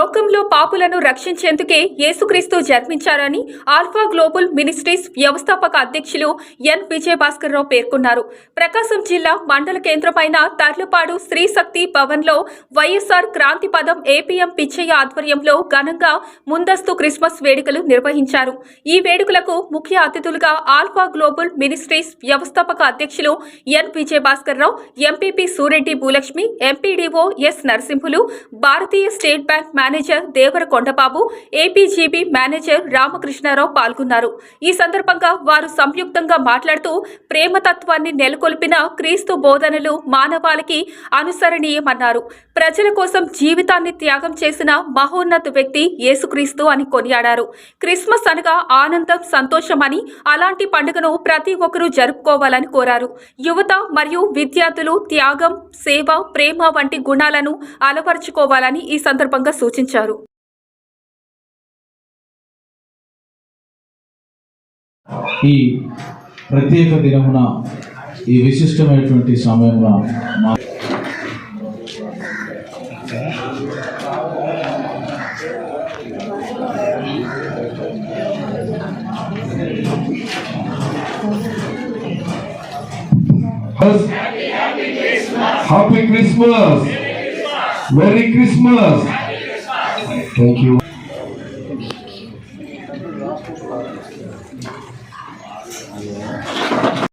లోకంలో పాపులను రక్షించేందుకే యేసుక్రీస్తు జన్మించారని ఆల్ఫా గ్లోబల్ మినిస్ట్రీస్ వ్యవస్థాపక అధ్యక్షులు ఎన్ విజయభాస్కర్రావు పేర్కొన్నారు. ప్రకాశం జిల్లా మండల కేంద్రమైన తర్లపాడు శ్రీశక్తి భవన్లో వైఎస్ఆర్ క్రాంతి పదం ఏపీఎం పిచ్చయ్య ఆధ్వర్యంలో ఘనంగా ముందస్తు క్రిస్మస్ వేడుకలు నిర్వహించారు. ఈ వేడుకలకు ముఖ్య అతిథులుగా ఆల్ఫా గ్లోబల్ మినిస్ట్రీస్ వ్యవస్థాపక అధ్యక్షులు N Vijayabhaskar Rao MPP Sureddy Bhulakshmi MPDO S Narasimhulu Bharatiya state bank manager Devara Kondababu APGB manager Ramakrishna Rao పాల్గొన్నారు. ఈ సందర్భంగా వారు సంయుక్తంగా మాట్లాడుతూ ప్రేమతత్వాన్ని నెలకొల్పిన క్రీస్తు బోధనలు మానవాళికి అనుసరణీయమన్నారు. ప్రజల కోసం జీవితాన్ని త్యాగం చేసిన మహోన్నత వ్యక్తి యేసుక్రీస్తు అని కొనియాడారు. క్రిస్మస్ అనగా ఆనందం సంతోషమని అలాంటి పండుగను ప్రతి ఒక్కరూ జరుపుకోవాలని కోరారు. యువత మరియు విద్యార్థులు త్యాగం సేవ ప్రేమ వంటి గుణాలను అలవరుచుకోవాలని ఈ సందర్భంగా సూచించారు. ఆలోచించారు ఈ ప్రత్యేక దినమున ఈ విశిష్టమైనటువంటి సమయంలో happy Christmas merry Christmas Thank you.